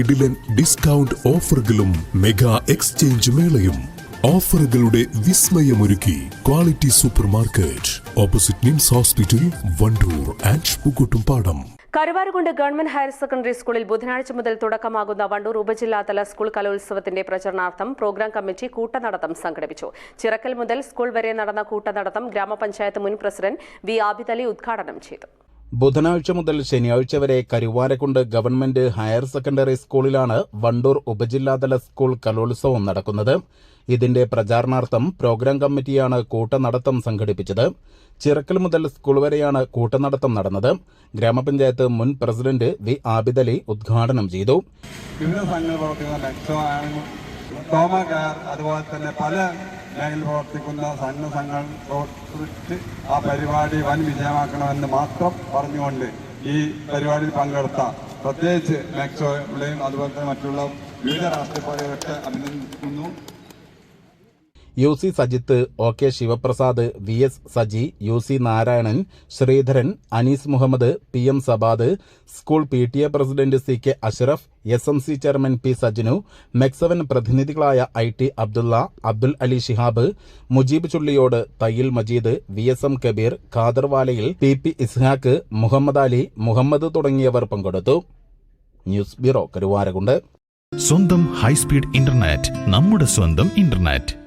കിടിലൻ ഡിസ്കൗണ്ട് ഓഫറുകളും mega exchange മേളയും. ഓഫറുകളുടെ വിസ്മയമൊരുക്കി quality super market opposite NIMS hospital Wandoor and Pookkottumpadam Karuvarakundu government higher secondary സ്കൂളിൽ ബുധനാഴ്ച മുതൽ തുടക്കമാകുന്ന വണ്ടൂർ ഉപജില്ലാതല സ്കൂൾ കലോത്സവത്തിന്റെ പ്രചരണാർത്ഥം പ്രോഗ്രാം കമ്മിറ്റി കൂട്ടനടത്തം സംഘടിപ്പിച്ചു. ചിറക്കൽ മുതൽ സ്കൂൾ വരെ നടന്ന കൂട്ടനടത്തം ഗ്രാമപഞ്ചായത്ത് മുൻ പ്രസിഡന്റ് വി ആബിദലി ഉദ്ഘാടനം ചെയ്തു. ബുധനാഴ്ച മുതൽ ശനിയാഴ്ച വരെ കരുവാരക്കുണ്ട് ഗവൺമെന്റ് ഹയർ സെക്കൻഡറി സ്കൂളിലാണ് വണ്ടൂർ ഉപജില്ലാതല സ്കൂൾ കലോത്സവം നടക്കുന്നത്. ഇതിന്റെ പ്രചാരണാർത്ഥം പ്രോഗ്രാം കമ്മിറ്റിയാണ് കൂട്ടനടത്തം സംഘടിപ്പിച്ചത്. ചിറക്കൽ മുതൽ സ്കൂൾ വരെയാണ് കൂട്ടനടത്തം നടന്നത്. ഗ്രാമപഞ്ചായത്ത് മുൻ പ്രസിഡന്റ് വി ആബിദലി ഉദ്ഘാടനം ചെയ്തു. മെക്സോ ആണെങ്കിലും തോമ കെയർ അതുപോലെ തന്നെ പല മേഖലയിൽ പ്രവർത്തിക്കുന്ന സന്നദ്ധങ്ങൾ പ്രവർത്തിച്ച് ആ പരിപാടി വൻ വിജയമാക്കണമെന്ന് മാത്രം പറഞ്ഞുകൊണ്ട് ഈ പരിപാടിയിൽ പങ്കെടുത്ത പ്രത്യേകിച്ച് മെക്സോയുടെയും അതുപോലെ തന്നെ മറ്റുള്ള വിവിധ രാഷ്ട്രീയ പാർട്ടികളൊക്കെ അഭിനന്ദിക്കുന്നു. U C Sajith O K Sivaprasad V S Saji U C Narayanan Sreedharan Anees Muhammad P M Sabad school P T A president C K Ashraf S M C chairman P Sajinu Mecseven പ്രതിനിധികളായ I T Abdulla Abdul Ali Shihab Mujeeb Chulliyode Thayyil Majeed V S M Kabeer Khadarvalayil P P Ishaq Muhammad Ali Muhammad തുടങ്ങിയവർ പങ്കെടുത്തു. News bureau Karuvarakundu. സ്വന്തം high speed internet നമ്മുടെ സ്വന്തം internet.